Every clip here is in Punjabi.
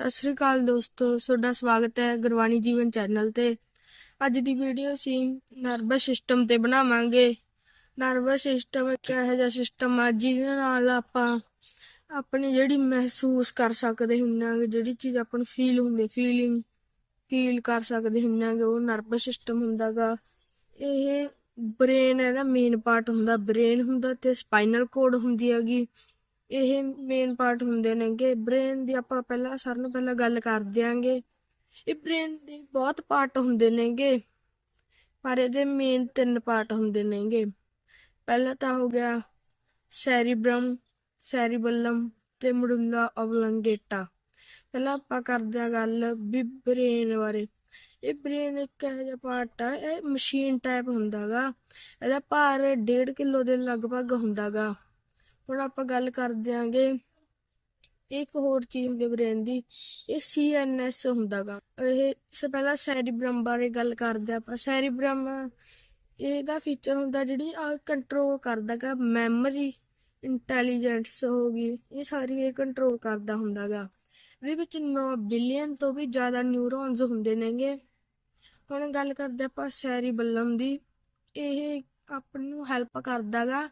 ਸਤਿ ਸ੍ਰੀ ਅਕਾਲ ਦੋਸਤੋ, ਤੁਹਾਡਾ ਸਵਾਗਤ ਹੈ ਗੁਰਬਾਣੀ ਜੀਵਨ ਚੈਨਲ ਤੇ। ਅੱਜ ਦੀ ਵੀਡੀਓ ਅਸੀਂ ਨਰਵਸ ਸਿਸਟਮ ਤੇ ਬਣਾਵਾਂਗੇ। ਨਰਵਸ ਸਿਸਟਮ ਇੱਕ ਇਹੋ ਜਿਹਾ ਸਿਸਟਮ ਆ ਜਿਹਦੇ ਨਾਲ ਆਪਾਂ ਆਪਣੀ ਜਿਹੜੀ ਮਹਿਸੂਸ ਕਰ ਸਕਦੇ ਹੁੰਨਾਂਗੇ, ਜਿਹੜੀ ਚੀਜ਼ ਆਪਾਂ ਨੂੰ ਫੀਲ ਹੁੰਦੀ ਫੀਲਿੰਗ ਫੀਲ ਕਰ ਸਕਦੇ ਹੁੰਨਾਂਗੇ, ਉਹ ਨਰਵਸ ਸਿਸਟਮ ਹੁੰਦਾਗਾ। ਇਹ ਬ੍ਰੇਨ ਇਹਦਾ ਮੇਨ ਪਾਰਟ ਹੁੰਦਾ ਬ੍ਰੇਨ ਹੁੰਦਾ ਤੇ ਸਪਾਈਨਲ ਕੋਡ ਹੁੰਦੀ ਹੈਗੀ। ਇਹ ਮੇਨ ਪਾਰਟ ਹੁੰਦੇ ਨੇਗੇ। ਬ੍ਰੇਨ ਦੀ ਆਪਾਂ ਪਹਿਲਾਂ ਸਾਰਿਆਂ ਨੂੰ ਪਹਿਲਾਂ ਗੱਲ ਕਰ ਦਿਆਂਗੇ। ਇਹ ਬ੍ਰੇਨ ਦੇ ਬਹੁਤ ਪਾਰਟ ਹੁੰਦੇ ਨੇਗੇ, ਪਰ ਇਹਦੇ ਮੇਨ ਤਿੰਨ ਪਾਰਟ ਹੁੰਦੇ ਨੇਗੇ। ਪਹਿਲਾ ਤਾਂ ਹੋ ਗਿਆ ਸੈਰੀਬ੍ਰਮ ਸੈਰੀਬਲਮ ਤੇ ਮਡੁੱਲਾ ਓਬਲੰਗੇਟਾ ਪਹਿਲਾਂ ਆਪਾਂ ਕਰਦੇ ਆ ਗੱਲ ਵੀ ਬ੍ਰੇਨ ਬਾਰੇ। ਇਹ ਬ੍ਰੇਨ ਇੱਕ ਇਹੋ ਜਿਹਾ ਪਾਰਟ ਆ, ਇਹ ਮਸ਼ੀਨ ਟਾਈਪ ਹੁੰਦਾਗਾ। ਇਹਦਾ ਭਾਰ 1.5 ਕਿਲੋ ਦੇ ਲਗਭਗ ਹੁੰਦਾਗਾ। ਹੁਣ ਆਪਾਂ ਗੱਲ ਕਰ ਦਿਆਂਗੇ ਇੱਕ ਹੋਰ ਚੀਜ਼ ਹੁੰਦੀ ਬ੍ਰੇਨ ਦੀ, ਇਹ ਸੀਐਨਐਸ ਹੁੰਦਾਗਾ। ਇਹ ਸ ਪਹਿਲਾਂ ਸੈਰੀਬ੍ਰਮ ਬਾਰੇ ਗੱਲ ਕਰਦੇ ਆਪਾਂ। ਸੈਰੀਬ੍ਰਮ ਇਹਦਾ ਫੀਚਰ ਹੁੰਦਾ ਜਿਹੜੀ ਆ ਕੰਟਰੋਲ ਕਰਦਾਗਾ। ਮੈਮਰੀ ਇੰਟੈਲੀਜੈਂਸ ਹੋ ਗਈ, ਇਹ ਸਾਰੀ ਇਹ ਕੰਟਰੋਲ ਕਰਦਾ ਹੁੰਦਾਗਾ। ਇਹਦੇ ਵਿੱਚ 9 ਬਿਲੀਅਨ ਤੋਂ ਵੀ ਜ਼ਿਆਦਾ ਨਿਊਰੋਨਸ ਹੁੰਦੇ ਨੇਗੇ। ਹੁਣ ਗੱਲ ਕਰਦੇ ਆਪਾਂ ਸੈਰੀਬਲਮ ਦੀ। ਇਹ ਆਪ ਨੂੰ ਹੈਲਪ ਕਰਦਾਗਾ।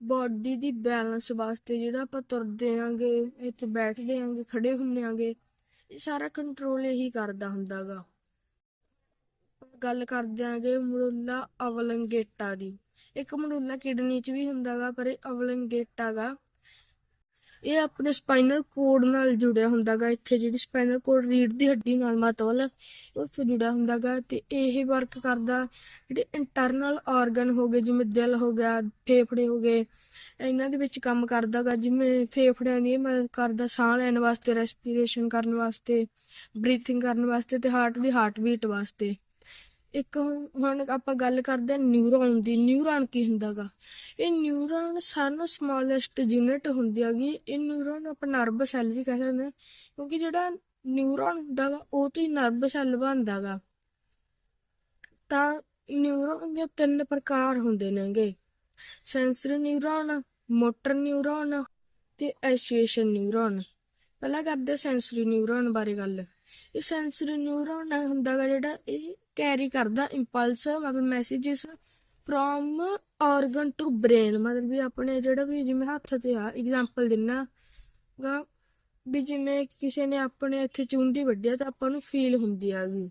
ਬਾਡੀ ਦੀ ਬੈਲੈਂਸ ਵਾਸਤੇ ਜਿਹੜਾ ਆਪਾਂ ਤੁਰਦੇ ਆਂਗੇ, ਇੱਥੇ ਬੈਠਦੇ ਆਂਗੇ, ਖੜੇ ਹੁੰਨੇ ਆਂਗੇ, ਇਹ ਸਾਰਾ ਕੰਟਰੋਲ ਇਹੀ ਕਰਦਾ ਹੁੰਦਾਗਾ ਗੱਲ ਕਰਦੇ ਆਂਗੇ ਮਡੁੱਲਾ ਅਵਲੰਗੇਟਾ ਦੀ। ਇੱਕ ਮਡੁੱਲਾ ਕਿਡਨੀ 'ਚ ਵੀ ਹੁੰਦਾਗਾ ਪਰ ਇਹ ਅਵਲੰਗੇਟਾ ਗਾ। ਇਹ ਆਪਣੇ ਸਪਾਈਨਲ ਕੋਡ ਨਾਲ ਜੁੜਿਆ ਹੁੰਦਾਗਾ, ਇੱਥੇ ਜਿਹੜੀ ਸਪਾਈਨਲ ਕੋਡ ਰੀੜ ਦੀ ਹੱਡੀ ਨਾਲ ਮਤਲਬ ਉੱਥੇ ਜੁੜਿਆ ਹੁੰਦਾਗਾ ਤੇ ਇਹ ਵਰਕ ਕਰਦਾ, ਜਿਹੜੇ ਇੰਟਰਨਲ ਆਰਗਨ ਹੋ ਗਏ, ਜਿਵੇਂ ਦਿਲ ਹੋ ਗਿਆ, ਫੇਫੜੇ ਹੋ ਗਏ, ਇਹਨਾਂ ਦੇ ਵਿੱਚ ਕੰਮ ਕਰਦਾਗਾ, ਜਿਵੇਂ ਫੇਫੜਿਆਂ ਦੀ ਇਹ ਮਦਦ ਕਰਦਾ ਸਾਹ ਲੈਣ ਵਾਸਤੇ ਰੈਸਪੀਰੇਸ਼ਨ ਕਰਨ ਵਾਸਤੇ ਬਰੀਥਿੰਗ ਕਰਨ ਵਾਸਤੇ ਤੇ ਹਾਰਟ ਦੀ ਹਾਰਟ ਬੀਟ ਵਾਸਤੇ। ਇੱਕ ਹੁਣ ਆਪਾਂ ਗੱਲ ਕਰਦੇ ਹਾਂ ਨਿਊਰੋਨ ਦੀ ਨਿਊਰੋਨ ਕੀ ਹੁੰਦਾਗਾ? ਇਹ ਨਿਊਰੋਨ ਸਾਨੂੰ ਸਮਾਲੈਸਟ ਯੂਨਿਟ ਹੁੰਦੀ ਹੈਗੀ। ਇਹ ਨਿਊਰੋਨ ਆਪਾਂ ਨਰਵ ਸੈੱਲ ਵੀ ਕਹਿ ਸਕਦੇ ਹਾਂ, ਕਿਉਂਕਿ ਜਿਹੜਾ ਨਿਊਰੋਨ ਹੁੰਦਾਗਾ, ਉਹ ਤੋਂ ਹੀ ਨਰਵ ਸੈੱਲ ਬਣਦਾਗਾ। ਤਾਂ ਨਿਊਰੋਨ ਦੇ ਤਿੰਨ ਪ੍ਰਕਾਰ ਹੁੰਦੇ ਨੇਗੇ। ਸੈਂਸਰੀ ਨਿਊਰੋਨ ਮੋਟਰ ਨਿਊਰੋਨ ਤੇ ਐਸੋਸੀਏਸ਼ਨ ਨਿਊਰੋਨ ਪਹਿਲਾਂ ਕਰਦੇ ਸੈਂਸਰੀ ਨਿਊਰੋਨ ਬਾਰੇ ਗੱਲ। ਇਹ ਸੈਂਸਰੀ ਨਿਊਰੋਨ ਹੁੰਦਾਗਾ ਜਿਹੜਾ ਇਹ ਕੈਰੀ ਕਰਦਾ ਇੰਪਲਸ ਮਤਲਬ messages from organ to brain ਮਤਲਬ ਵੀ ਆਪਣੇ ਜਿਹੜਾ ਵੀ ਜਿਵੇਂ ਹੱਥ ਤੇ ਆ ਐਗਜ਼ਾਮਪਲ ਦਿੰਨਾ ਗਾ ਵੀ ਜਿਵੇਂ ਕਿਸੇ ਨੇ ਆਪਣੇ ਇੱਥੇ ਚੁੰਡੀ ਵੱਢਿਆ ਤਾਂ ਆਪਾਂ ਨੂੰ ਫੀਲ ਹੁੰਦੀ ਆਗੀ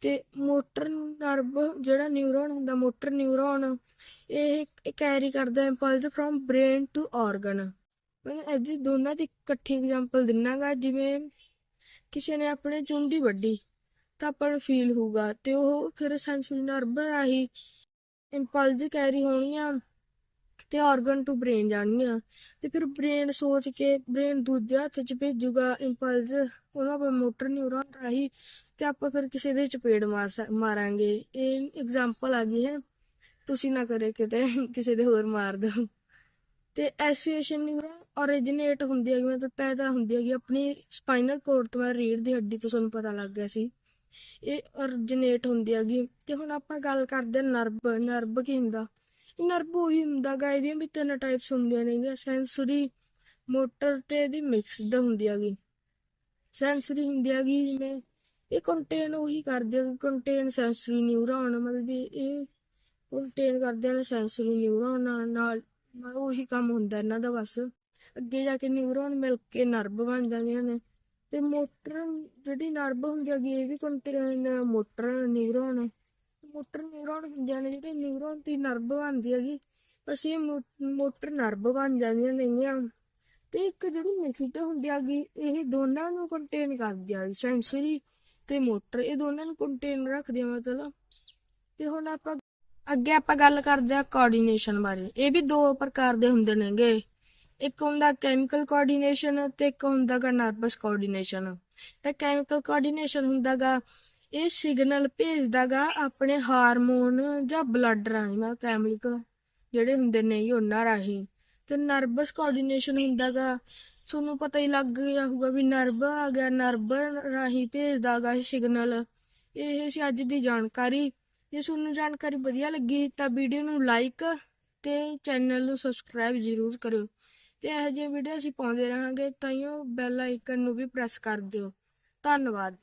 ਤੇ ਮੋਟਰ ਨਰਵ ਜਿਹੜਾ ਨਿਊਰੋਨ ਹੁੰਦਾ, ਮੋਟਰ ਨਿਊਰੋਨ ਇਹ ਕੈਰੀ ਕਰਦਾ impulse from brain to organ ਮੈਂ ਇਹਦੀ ਦੋਨਾਂ ਦੀ ਇਕੱਠੀ ਐਗਜ਼ਾਮਪਲ ਦਿੰਨਾਗਾ ਜਿਵੇਂ ਕਿਸੇ ਨੇ ਆਪਣੇ ਚੁੰਡੀ ਵੱਢੀ, ਤਾਂ ਆਪਾਂ ਨੂੰ ਫੀਲ ਹੋਊਗਾ ਤੇ ਉਹ ਫਿਰ ਸੈਂਸਰੀ ਨਰਵ ਰਾਹੀਂ ਇੰਪਲਸ ਕੈਰੀ ਹੋਣੀਆਂ ਤੇ ਆਰਗਨ ਟੂ ਬ੍ਰੇਨ ਜਾਣੀਆਂ ਤੇ ਫਿਰ ਬ੍ਰੇਨ ਸੋਚ ਕੇ ਬ੍ਰੇਨ ਦੂਜੇ ਹੱਥ 'ਚ ਭੇਜੂਗਾ ਇੰਪਲਸ ਉਹਨਾਂ ਆਪਾਂ ਮੋਟਰ ਨਿਊਰੋਨ ਰਾਹੀਂ ਤੇ ਆਪਾਂ ਫਿਰ ਕਿਸੇ ਦੇ ਚਪੇੜ ਮਾਰ ਮਾਰਾਂਗੇ। ਇਹ ਐਗਜ਼ਾਮਪਲ ਆ ਗਈ ਹੈ। ਤੁਸੀਂ ਨਾ ਕਰੇ ਕਿਤੇ, ਕਿਸੇ ਦੇ ਹੋਰ ਮਾਰ ਦਿਓ। ਤੇ ਐਸੋਸੀਏਸ਼ਨ ਨਿਊਰੋਨ ਔਰਿਜਿਨੇਟ ਹੁੰਦੀ ਹੈਗੀ, ਮਤਲਬ ਪੈਦਾ ਹੁੰਦੀ ਹੈਗੀ। ਆਪਣੀ ਸਪਾਈਨਲ ਕੋਰਡ ਤੋਂ ਰੀੜ ਦੀ ਹੱਡੀ ਤੋਂ ਸਾਨੂੰ ਪਤਾ ਲੱਗ ਗਿਆ ਸੀ। ਇਹ ਔਰਿਜਿਨੇਟ ਹੁੰਦੀ ਹੈਗੀ। ਤੇ ਹੁਣ ਆਪਾਂ ਗੱਲ ਕਰਦੇ ਨਰਵ ਨਰਵ ਕੀ ਹੁੰਦਾ? ਨਰਵ ਉਹੀ ਹੁੰਦਾ ਗਾ, ਇਹਦੀਆਂ ਵੀ ਤਿੰਨ ਟਾਈਪਸ ਹੁੰਦੀਆਂ ਨੇ ਸੈਂਸਰੀ ਮੋਟਰ ਤੇ ਇਹਦੀ ਮਿਕਸਡ ਹੁੰਦੀ ਹੈਗੀ। ਸੈਂਸਰੀ ਹੁੰਦੀ ਹੈਗੀ, ਜਿਵੇਂ ਇਹ ਕੰਟੇਨ ਉਹੀ ਕਰਦੇ ਆ ਕੰਟੇਨ ਸੈਂਸਰੀ ਨਿਊਰੋਨ ਮਤਲਬ ਵੀ ਇਹ ਕੰਟੇਨ ਕਰਦੇ ਨੇ ਸੈਂਸਰੀ ਨਿਊਰੋਨ ਨਾਲ ਉਹੀ ਕੰਮ ਹੁੰਦਾ ਇਹਨਾਂ ਦਾ ਬਸ। ਅੱਗੇ ਜਾ ਕੇ ਨਿਊਰੋਨ ਮਿਲ ਕੇ ਨਰਵ ਬਣ ਜਾਂਦੀਆਂ ਨੇ। ਤੇ ਮੋਟਰ ਜਿਹੜੀ ਨਰਵ ਹੁੰਦੀ ਹੈਗੀ, ਇਹ ਵੀ contain motor, neuron. Motor neuron ਹੁੰਦੀਆਂ ਨੇ, ਜਿਹੜੇ ਨਿਊਰੋਨ ਦੀ ਨਰਵ ਬਣਦੀ ਹੈਗੀ ਬਸ ਇਹ ਮੋਟਰ ਨਰਵ ਬਣ ਜਾਂਦੀਆਂ ਨੇਗੀਆਂ ਤੇ ਇੱਕ ਜਿਹੜੀ ਮਿਕਸਡ ਹੁੰਦੀ ਹੈਗੀ, ਇਹ ਦੋਨਾਂ ਨੂੰ ਕੰਟੇਨ ਕਰਦੀ ਆ, ਸੈਂਸਰੀ ਤੇ ਮੋਟਰ। ਇਹ ਦੋਨਾਂ ਨੂੰ ਕੰਟੇਨ ਰੱਖਦੇ ਆ ਮਤਲਬ। ਤੇ ਹੁਣ ਆਪਾਂ ਅੱਗੇ ਆਪਾਂ ਗੱਲ ਕਰਦੇ ਆ ਕੋਆਰਡੀਨੇਸ਼ਨ ਬਾਰੇ। ਇਹ ਵੀ ਦੋ ਪ੍ਰਕਾਰ ਦੇ ਹੁੰਦੇ ਨੇਗੇ। ਇੱਕ ਹੁੰਦਾ ਕੈਮੀਕਲ ਕੋਆਰਡੀਨੇਸ਼ਨ ਤੇ ਇੱਕ ਹੁੰਦਾਗਾ ਨਰਵਸ ਕੋਆਰਡੀਨੇਸ਼ਨ ਤੇ ਕੈਮੀਕਲ ਕੋਆਰਡੀਨੇਸ਼ਨ ਹੁੰਦਾਗਾ, ਇਹ ਸਿਗਨਲ ਭੇਜਦਾਗਾ ਆਪਣੇ ਹਾਰਮੋਨ ਜਾਂ ਬਲੱਡ ਰਾਹੀਂ, ਮਤਲਬ ਕੈਮੀਕਲ ਜਿਹੜੇ ਹੁੰਦੇ ਨੇ ਉਹਨਾਂ ਰਾਹੀਂ। ਤੇ ਨਰਵਸ ਕੋਆਰਡੀਨੇਸ਼ਨ ਹੁੰਦਾਗਾ, ਤੁਹਾਨੂੰ ਪਤਾ ਹੀ ਲੱਗ ਗਿਆ ਹੋਊਗਾ ਵੀ ਨਰਵ ਆ ਗਿਆ ਨਰਵ ਰਾਹੀਂ ਭੇਜਦਾਗਾ ਇਹ ਸਿਗਨਲ ਇਹ ਸੀ ਅੱਜ ਦੀ ਜਾਣਕਾਰੀ। ਜੇ ਤੁਹਾਨੂੰ ਜਾਣਕਾਰੀ ਵਧੀਆ ਲੱਗੀ ਤਾਂ ਵੀਡੀਓ ਨੂੰ ਲਾਈਕ ਤੇ ਚੈਨਲ ਨੂੰ ਸਬਸਕ੍ਰਾਈਬ ਜ਼ਰੂਰ ਕਰਿਓ। ਤੇ ਇਹੋ ਜਿਹੇ ਵੀਡੀਓ ਅਸੀਂ ਪਾਉਂਦੇ ਰਹਾਂਗੇ ਤਾਂ ਬੈਲ ਆਈਕਨ ਨੂੰ ਵੀ ਪ੍ਰੈਸ ਕਰ ਦਿਓ। ਧੰਨਵਾਦ।